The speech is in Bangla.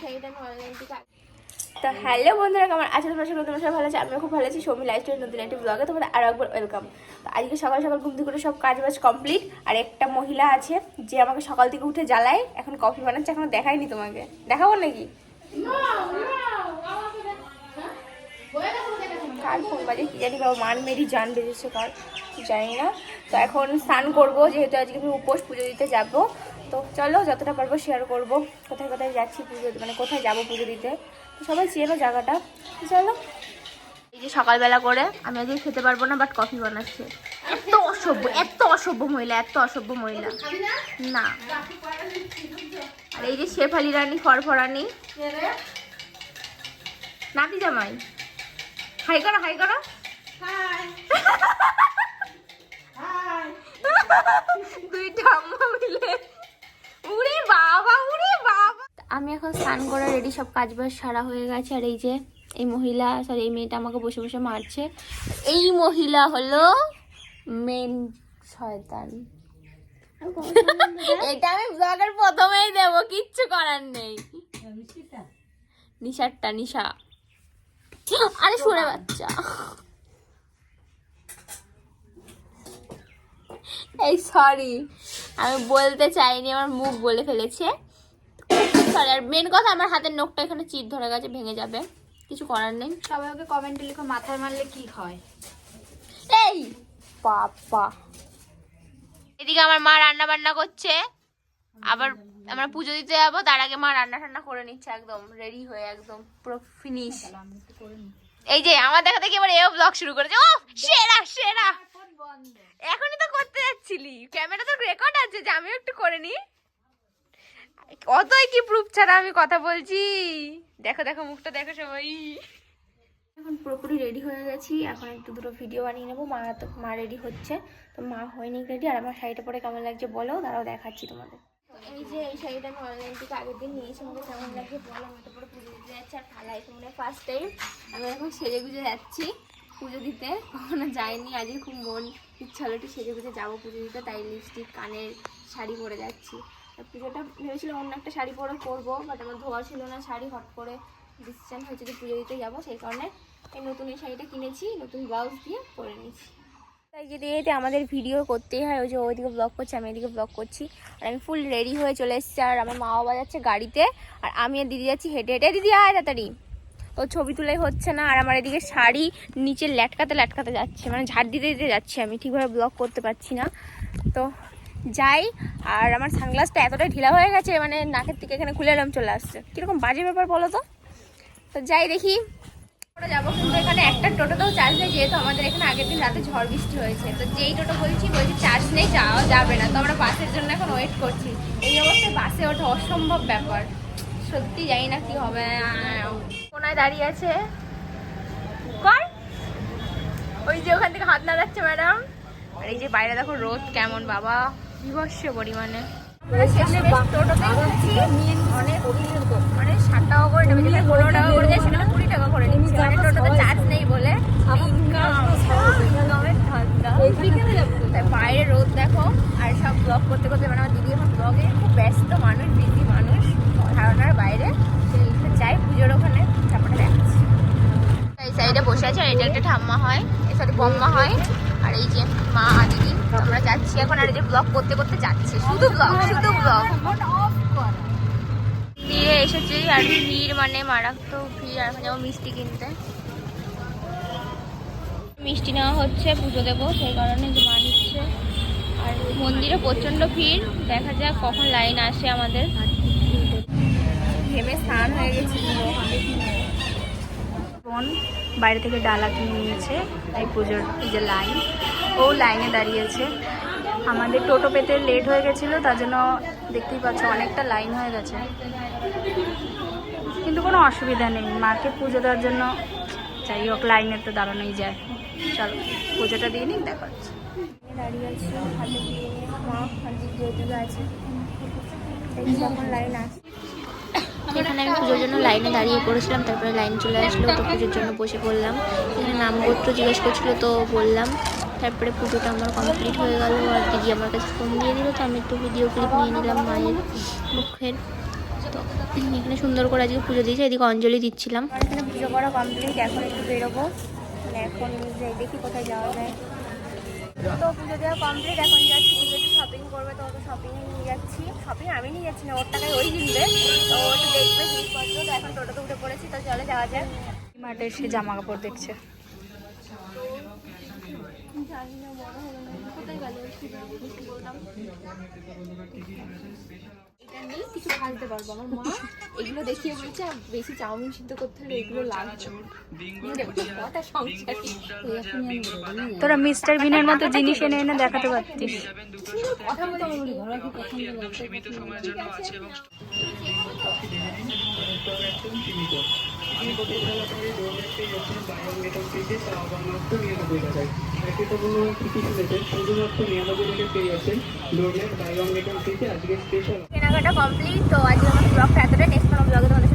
শাড়িটা আমি তো হ্যালো বন্ধুরা আমার আজকের পাশে তোমরা সব ভালো আছে? আমি খুব ভালো আছি। সৌমি লাইফস্টাইল নতুন একটি ব্লগে তোমাদের আরও একবার ওয়েলকাম তো আজকে সকাল সকাল ঘুম করে সব কাজ বাজ কমপ্লিট আর একটা মহিলা আছে, যে আমাকে সকাল থেকে উঠে জ্বালায়, এখন কফি বানাচ্ছে, এখনও দেখায়নি তোমাকে। দেখাবো নাকি? কার বাজে কি জানি বাবা মান মেরি জান বেজেছে কার জানি না। তো এখন স্নান করব যেহেতু আজকে আমি উপোস পুজো দিতে যাব। তো চলো যতটা পারব শেয়ার করব। কোথায় কোথায় যাচ্ছি পুজো মানে কোথায় যাব পুজো দিতে? তো সবাই চেনো জায়গাটা। চলো। এই যে সকালবেলা করে আমি আজকে খেতে পারব না বাট কফি বানাচ্ছে। এত অসভ্য এত অসভ্য মহিলা এত অসভ্য মহিলা। না। আর এই যে শেফ আলী রানী ফরফরানি। নাতি জামাই। হাই করো হাই করো। দুইটা আম্মা মিলে। উড়ে বাবা উড়ে বাবা। আমি এখন স্নান করে রেডি সব কাজ বাজ সারা হয়ে গেছে। আর এই যে এই মহিলা সরি এই মেয়েটা আমাকে বসে বসে মারছে। এই মহিলা হলো মেন শয়তান। এটা আমি ব্লগের প্রথমেই দেব কিচ্ছু করার নেই। নিশারটা নিশা। আরে সরে বাচ্চা। এই সরি আমি বলতে চাইনি আমার মুখ বলে ফেলেছে। সরি আর মেন কথা আমার হাতের নখটা এখানে চিট ধরে গেছে ভেঙে যাবে। কিছু করার নেই। সবাই ওকে কমেন্টে লিখো মাথায় মারলে কি হয়? এই পাপা এদিকে আমার মা রান্না বান্না করছে। আবার আমরা পুজো দিতে যাব তার আগে মা রান্না টান্না করে নিচ্ছে একদম রেডি হয়ে একদম পুরো ফিনিশ এই যে আমার দেখা দেখি এবার এও ব্লগ শুরু করেছে। ও সেরা সেরা। এখনই তো করতে যাচ্ছিলি। ক্যামেরা তো রেকর্ড আছে যে আমিও একটু করে নি অতই কি প্রুফ ছাড়া আমি কথা বলছি? দেখো দেখো মুখটা দেখো সবাই। এখন পুরোপুরি রেডি হয়ে গেছি। এখন একটু দুটো ভিডিও বানিয়ে নেব। মা তো মা রেডি হচ্ছে। তো মা হয়নি রেডি আর আমার শাড়িটা পরে কেমন লাগছে বলো? তারাও দেখাচ্ছি তোমাদের। এই যে এই শাড়িটা আমি অনলাইন থেকে আগের দিন নিয়েছি, আমাকে কেমন লাগছে বলো? আমি তো পুরো পুজো দিতে যাচ্ছি আর থালায় তোমরা ফার্স্ট টাইম আমি এখন সেজে গুজে যাচ্ছি পুজো দিতে। কখনো যাইনি, আজকে খুব মন ইচ্ছা হলো একটু সেজে গুজে যাব পুজো দিতে, তাই লিপস্টিক কানের শাড়ি পরে যাচ্ছি। পুজোটা ভেবেছিলাম অন্য একটা শাড়ি পরে করব বাট আমার ধোয়া ছিল না, শাড়ি হট করে ডিসিশন হয়েছে যে পুজো দিতে যাব, সেই কারণে এই নতুন এই শাড়িটা কিনেছি, নতুন ব্লাউজ দিয়ে পরে নিয়েছি। যেতে যেতে আমাদের ভিডিও করতেই হয়। ওই যে ওইদিকে ব্লগ করছে, আমি এদিকে ব্লগ করছি। আর আমি ফুল রেডি হয়ে চলে এসেছি। আর আমার মা বাবা যাচ্ছে গাড়িতে। আর আমি আর দিদি যাচ্ছি, হেঁটে হেঁটে। দিদি, আয় তাড়াতাড়ি। তো ছবি তুলে হচ্ছে না। আর আমার এদিকে শাড়ি নিচে ল্যাটকাতে ল্যাটকাতে যাচ্ছে। মানে ঝাড় দিতে দিতে যাচ্ছি আমি। ঠিকভাবে ব্লগ করতে পারছি না। তো যাই। আর আমার সানগ্লাসটা এতটাই ঢিলা হয়ে গেছে মানে নাকের থেকে এখানে খুলে এলাম, চলে আসছে। কীরকম বাজে ব্যাপার বলো তো? তো যাই দেখি। কিন্তু এখানে একটা টোটোতেও চার্জ নেই, যেহেতু আমাদের এখানে আগের দিন রাতে ঝড় বৃষ্টি হয়েছে। তো যেই টোটো বলছি বলছি চার্জ নেই, যাওয়া যাবে না। তো আমরা বাসের জন্য এখন ওয়েট করছি। এই অবস্থায় বাসে ওঠা অসম্ভব ব্যাপার। সত্যি কি হবে। কোনায় দাঁড়িয়ে আছে? ওই যে ওখান থেকে হাত নাড়াচ্ছে, ম্যাডাম। আর এই যে বাইরে দেখো রোদ কেমন, বাবা। বিভৎস পরিমাণে। টোটোতে অনেক মানে ষাট টাকা করে পনেরো টাকা করে কুড়ি টাকা করে নিচ্ছে মানে টোটোতে চার্জ নেই বলে তাই বাইরে রোদ দেখো আর সব ব্লগ করতে করতে মানে আমার দিদি এখন ব্লগে খুব ব্যস্ত মানুষ বিজি মানুষ ধারণার বাইরে তো যাই পুজোর ওখানে তারপরে দেখাচ্ছি এই সাইডে বসে আছে আর এটা একটা ঠাম্মা হয় এর সাথে বম্মা হয়। আর এই যে মা দিদি, আমরা যাচ্ছি এখন আর এই যে ব্লগ করতে করতে যাচ্ছে। শুধু ব্লগ শুধু ব্লগ দিয়ে এসেছি আর ভিড় মানে মারাত্মক ভিড়, আর যাব মিষ্টি কিনতে। মিষ্টি নেওয়া হচ্ছে, পুজো দেবো, সেই কারণে যে মা নিচ্ছে। আর মন্দিরে প্রচণ্ড ভিড়, দেখা যাক কখন লাইন আসে আমাদের। ভেবে স্নান হয়ে গেছি। বোন বাইরে থেকে ডালা কিনে নিয়েছে, এই পুজোর যে লাইন। ও লাইনে দাঁড়িয়েছে। আমাদের টোটো পেতে লেট হয়ে গেছিল, তার জন্য দেখতেই পাচ্ছ অনেকটা লাইন হয়ে গেছে। কিন্তু কোনো অসুবিধা নেই, মাকে পুজো দেওয়ার জন্য যাই হোক, লাইনে তো দাঁড়ানোই যায়। চলো, পুজোটা দিয়ে নিই, দেখা হচ্ছে। দাঁড়িয়ে আছি মা আছে দেখি লাইন আসে এখানে আমি পুজোর জন্য লাইনে দাঁড়িয়ে পড়েছিলাম, তারপরে লাইন চলে আসলো, তো পুজোর জন্য বসে পড়লাম। এখানে নামগোত্র জিজ্ঞেস করছিল, তো বললাম। তারপরে পুজোটা আমার কমপ্লিট হয়ে গেল, আর দিদি আমার কাছে ফোন দিয়ে দিল, তো আমি একটু ভিডিও ক্লিপ নিয়ে নিলাম মায়ের মুখের। তো এখানে সুন্দর করে আজকে পুজো দিয়েছে, এদিকে অঞ্জলি দিচ্ছিলাম। এখানে পুজো করা কমপ্লিট এখন একটু বেরোবো। মানে এখন দেখি কোথায় যাওয়া যায়। তো পুজো দেওয়া কমপ্লিট এখন যাচ্ছি পুজো একটু শপিং করবে তো ওকে শপিং নিয়ে যাচ্ছি। শপিং আমি নিয়ে যাচ্ছি না ওর টাকায় ওই কিনবে। তো ও একটু দেখবে জিনিসপত্র তো এখন টোটোতে উঠে পড়েছি তো চলে যাওয়া যায় মাঠে এসে জামা কাপড় দেখছে। জানি না বড় হলো না। কোথায় গেল বললাম এটা নিয়ে কিছু ভাজতে পারব। আমার মা এগুলো দেখিয়ে বলছে বেশি চাউমিন সিদ্ধ করতে হলে এগুলো সংসারী। তোরা মিস্টার বিনের মতো জিনিস এনে এনে দেখাতে পারতিস। কথা বলতে বলি ঘরোয়া কি পছন্দ লাগছে ঠিক আছে কেনাকাটা কমপ্লিট তো আজকে আমার ব্লগটা এতটাই নেক্সট কোনো ব্লগ